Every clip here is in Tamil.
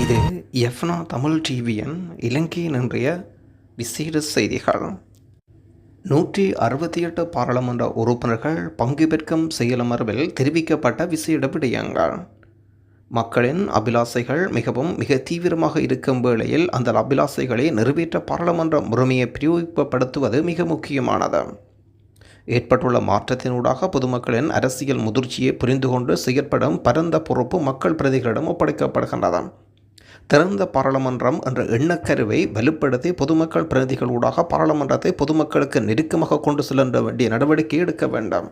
இது எஃப்னா தமிழ் டிவியின் இலங்கையின் இன்றைய விசேட செய்திகள். நூற்றி அறுபத்தி எட்டு பாராளுமன்ற உறுப்பினர்கள் பங்கு பெற்கும் செயலமர்வில் தெரிவிக்கப்பட்ட விசேட விடயங்கள். மக்களின் அபிலாசைகள் மிகவும் மிக தீவிரமாக இருக்கும் வேளையில் அந்த அபிலாசைகளை நிறைவேற்ற பாராளுமன்ற முறைமையை பிரயோகிப்படுத்துவது மிக முக்கியமானது. ஏற்பட்டுள்ள மாற்றத்தினூடாக பொதுமக்களின் அரசியல் முதிர்ச்சியை புரிந்து கொண்டு செயற்படும் பரந்த பொறுப்பு மக்கள் பிரதிகளிடம் ஒப்படைக்கப்படுகின்றது. திறந்த பாராளுமன்றம் என்ற எண்ணக்கருவை வலுப்படுத்தி பொதுமக்கள் பிரதிநிதிகளூடாக பாராளுமன்றத்தை பொதுமக்களுக்கு நெருக்கமாக கொண்டு செல்ல வேண்டிய நடவடிக்கை எடுக்க வேண்டும்.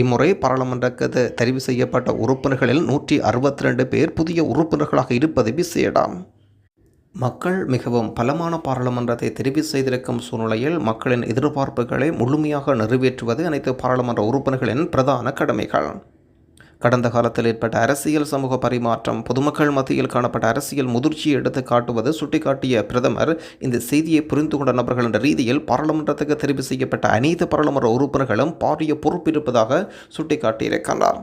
இம்முறை பாராளுமன்றக்கு தெரிவு செய்யப்பட்ட உறுப்பினர்களில் நூற்றி அறுபத்தி ரெண்டு பேர் புதிய உறுப்பினர்களாக இருப்பது விசேடம். மக்கள் மிகவும் பலமான பாராளுமன்றத்தை தெரிவு செய்திருக்கும் சூழ்நிலையில் மக்களின் எதிர்பார்ப்புகளை முழுமையாக நிறைவேற்றுவது அனைத்து பாராளுமன்ற உறுப்பினர்களின் பிரதான கடமைகள். கடந்த காலத்தில் ஏற்பட்ட அரசியல் சமூக பரிமாற்றம் பொதுமக்கள் மத்தியில் காணப்பட்ட அரசியல் முதிர்ச்சியை எடுத்து காட்டுவது சுட்டிக்காட்டிய பிரதமர் இந்த செய்தியை புரிந்து கொண்ட நபர்கள் என்ற ரீதியில் பாராளுமன்றத்துக்கு தெரிவு செய்யப்பட்ட அனைத்து பாராளுமன்ற உறுப்பினர்களும் பாரிய பொறுப்பிருப்பதாக சுட்டிக்காட்டியிருக்கிறார்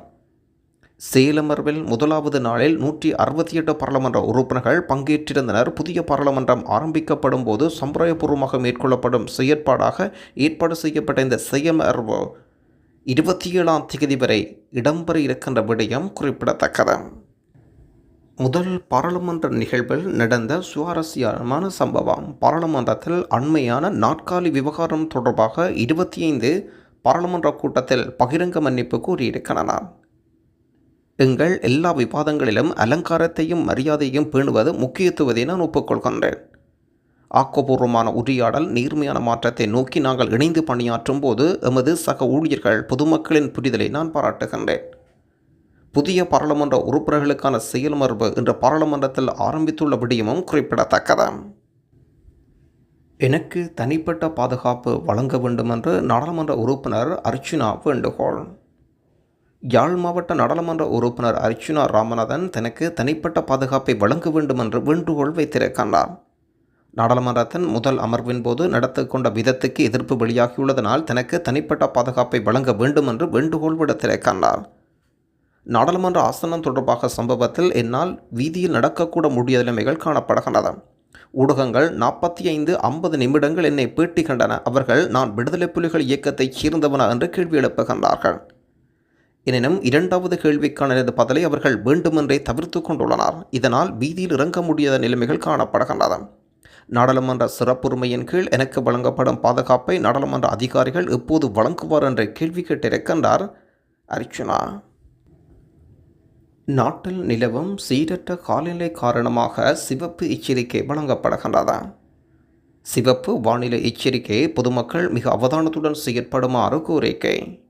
சேலமர்வில் முதலாவது நாளில் நூற்றி அறுபத்தி எட்டு பாராளுமன்ற உறுப்பினர்கள் பங்கேற்றிருந்தனர். புதிய பாராளுமன்றம் ஆரம்பிக்கப்படும் போது சம்பிரதாயபூர்வமாக மேற்கொள்ளப்படும் செயற்பாடாக ஏற்பாடு செய்யப்பட்ட இந்த செயமர்வு இருபத்தி ஏழாம் தேதி வரை இடம்பெற இருக்கின்ற விடயம் குறிப்பிடத்தக்கது. முதல் பாராளுமன்ற நிகழ்வில் நடந்த சுவாரஸ்யமான சம்பவம். பாராளுமன்றத்தில் அண்மையான நாற்காலி விவகாரம் தொடர்பாக இருபத்தி ஐந்து பாராளுமன்ற கூட்டத்தில் பகிரங்க மன்னிப்பு கூறியிருக்கின்றனர் எங்கள் எல்லா விவாதங்களிலும் அலங்காரத்தையும் மரியாதையும் பேணுவது முக்கியத்துவத்தை நான் ஒப்புக்கொள்கின்றேன். ஆக்கப்பூர்வமான உரையாடல் நேர்மையான மாற்றத்தை நோக்கி நாங்கள் இணைந்து பணியாற்றும் போது எமது சக ஊழியர்கள் பொதுமக்களின் புரிதலை நான் பாராட்டுகின்றேன். புதிய பாராளுமன்ற உறுப்பினர்களுக்கான செயல்மரபு இன்று பாராளுமன்றத்தில் ஆரம்பித்துள்ள விடயமும் குறிப்பிடத்தக்கது. எனக்கு தனிப்பட்ட பாதுகாப்பு வழங்க வேண்டுமென்று நாடாளுமன்ற உறுப்பினர் அர்ச்சுனா வேண்டுகோள். யாழ் மாவட்ட நாடாளுமன்ற உறுப்பினர் அர்ச்சுனா ராமநாதன் தனக்கு தனிப்பட்ட பாதுகாப்பை வழங்க வேண்டுமென்று வேண்டுகோள் வைத்திருக்கின்றார். நாடாளுமன்றத்தின் முதல் அமர்வின் போது நடத்து கொண்ட விதத்துக்கு எதிர்ப்பு வெளியாகியுள்ளதனால் தனக்கு தனிப்பட்ட பாதுகாப்பை வழங்க வேண்டும் என்று வேண்டுகோள் விடுத்திருக்கின்றார் நாடாளுமன்ற ஆசனம் தொடர்பாக சம்பவத்தில் என்னால் வீதியில் நடக்கக்கூட முடிய நிலைமைகள் காணப்படுகின்றன. ஊடகங்கள் நாற்பத்தி ஐந்து ஐம்பது நிமிடங்கள் என்னை பேட்டி கண்டன அவர்கள் நான் விடுதலை புலிகள் இயக்கத்தைச் சேர்ந்தவனா என்று கேள்வி எழுப்புகின்றார்கள். எனினும் இரண்டாவது கேள்விக்கான எனது பதிலை அவர்கள் வேண்டுமென்றே தவிர்த்து கொண்டுள்ளனர். இதனால் வீதியில் இறங்க முடியாத நிலைமைகள் காணப்படுகின்றன. நாடாளுமன்ற சிறப்புரிமையின் கீழ் எனக்கு வழங்கப்படும் பாதுகாப்பை நாடாளுமன்ற அதிகாரிகள் எப்போது வழங்குவார் என்ற கேள்வி கேட்டிருக்கின்றார். அர்ச்சுனா நாட்டில் நிலவும் சீரற்ற காலநிலை காரணமாக சிவப்பு எச்சரிக்கை வழங்கப்படுகின்றது. சிவப்பு வானிலை எச்சரிக்கை பொதுமக்கள் மிக அவதானத்துடன் செயற்படுமாறு கோரிக்கை.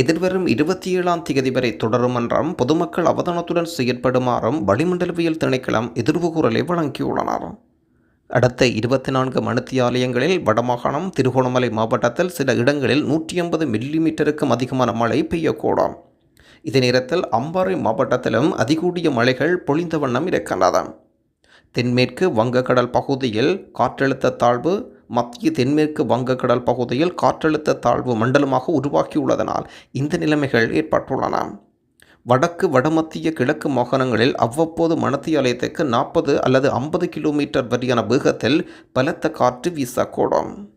எதிர்வரும் இருபத்தி ஏழாம் தேதி வரை தொடரும் என்றும் பொதுமக்கள் அவதானத்துடன் செயற்படுமாறும் வளிமண்டலவியல் திணைக்களம் எதிர்வுகூறலை வழங்கியுள்ளனர். அடுத்த இருபத்தி நான்கு மணித்தியாலயங்களில் வடமாகாணம் திருகோணமலை மாவட்டத்தில் சில இடங்களில் நூற்றி ஐம்பது மில்லிமீட்டருக்கும் அதிகமான மழை பெய்யக்கூடும். இதே நேரத்தில் அம்பாறை மாவட்டத்திலும் அதிகூடிய மழைகள் பொழிந்த வண்ணம் இருக்கின்றன. தென்மேற்கு வங்கக்கடல் பகுதியில் காற்றழுத்த தாழ்வு மத்திய தென்மேற்கு வங்கக்கடல் பகுதியில் காற்றழுத்த தாழ்வு மண்டலமாக உருவாக்கியுள்ளதனால் இந்த நிலைமைகள் ஏற்பட்டுள்ளன. வடக்கு வடமத்திய கிழக்கு மாகாணங்களில் அவ்வப்போது மணத்தியாலயத்துக்கு நாற்பது அல்லது ஐம்பது கிலோமீட்டர் வரியான வேகத்தில் பலத்த காற்று வீசக்கூடும்.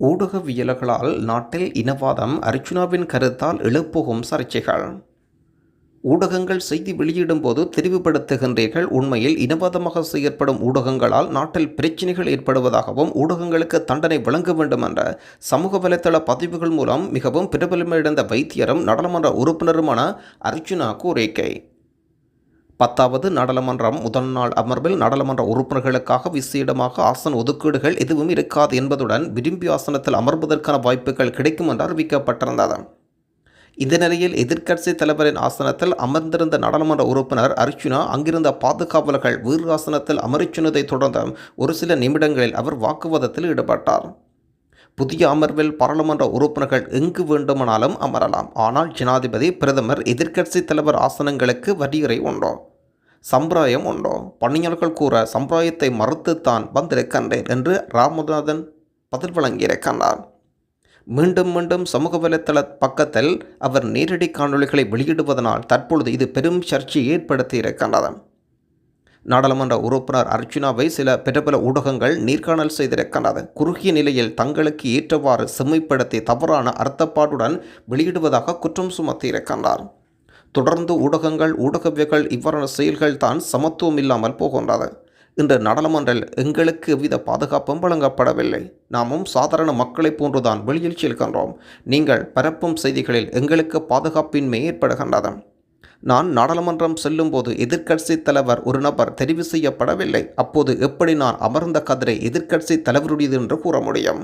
ஊடகவியல்களால் நாட்டில் இனவாதம் அர்ச்சுனாவின் கருத்தால் எழுப்புகும் சர்ச்சைகள். ஊடகங்கள் செய்தி வெளியிடும் போது தெரிவுபடுத்துகின்றீர்கள். உண்மையில் இனவாதமாக செயற்படும் ஊடகங்களால் நாட்டில் பிரச்சினைகள் ஏற்படுவதாகவும் ஊடகங்களுக்கு தண்டனை வழங்க வேண்டும் என்ற சமூக வலைத்தள பதிவுகள் மூலம் மிகவும் பிரபலமடைந்த வைத்தியரும் நாடாளுமன்ற உறுப்பினருமான அர்ஜுனா கோரிக்கை பத்தாவது நாடாளுமன்றம் முதல் நாள் அமர்வில் நாடாளுமன்ற உறுப்பினர்களுக்காக விசேடமாக ஆசன ஒதுக்கீடுகள் எதுவும் இருக்காது என்பதுடன் விரும்பி ஆசனத்தில் அமர்வதற்கான வாய்ப்புகள் கிடைக்கும் என்று அறிவிக்கப்பட்டிருந்தது. இந்த நிலையில் எதிர்க்கட்சி தலைவரின் ஆசனத்தில் அமர்ந்திருந்த நாடாளுமன்ற உறுப்பினர் அர்ச்சுனா அங்கிருந்த பாதுகாவலர்கள் வீர் ஆசனத்தில் தொடர்ந்து ஒரு சில நிமிடங்களில் அவர் வாக்குவாதத்தில் ஈடுபட்டார். புதிய அமர்வில் பாராளுமன்ற உறுப்பினர்கள் எங்கு வேண்டுமானாலும் அமரலாம். ஆனால் ஜனாதிபதி பிரதமர் எதிர்க்கட்சி தலைவர் ஆசனங்களுக்கு வரியுரை உண்டோ? சம்பிரதாயம் உண்டோ? பணியாளர்கள் கூற சம்பிரதாயத்தை மறுத்துத்தான் வந்திருக்கின்றேன் என்று ராமநாதன் பதில் வழங்கியிருக்கின்றார். மீண்டும் மீண்டும் சமூக வலைத்தள பக்கத்தில் அவர் நேரடி காணொளிகளை வெளியிடுவதனால் தற்பொழுது இது பெரும் சர்ச்சையை ஏற்படுத்தி இருக்கின்றது நாடாளுமன்ற உறுப்பினர் அர்ச்சுனாவை சில பிரபல ஊடகங்கள் நீர்காணல் செய்திருக்கின்றது குறுகிய நிலையில் தங்களுக்கு ஏற்றவாறு செம்மைப்படுத்தி தவறான அர்த்தப்பாடுடன் வெளியிடுவதாக குற்றம் சுமத்தியிருக்கின்றார் தொடர்ந்து ஊடகங்கள் ஊடகவியல்கள் இவ்வாறான செயல்கள் தான் சமத்துவம் இல்லாமல் போகின்றது. இன்று நாடாளுமன்றில் எங்களுக்கு எவ்வித பாதுகாப்பும் வழங்கப்படவில்லை. நாமும் சாதாரண மக்களைப் போன்றுதான் வெளியில் செல்கின்றோம். நீங்கள் பரப்பும் செய்திகளில் எங்களுக்கு பாதுகாப்பின்மை ஏற்படுகின்றது. நான் நாடாளுமன்றம் செல்லும்போது எதிர்க்கட்சி தலைவர் ஒரு நபர் தெரிவு செய்யப்படவில்லை. அப்போது எப்படி நான் அமர்ந்த கதிரை எதிர்க்கட்சி தலைவருடையது என்று கூற முடியும்?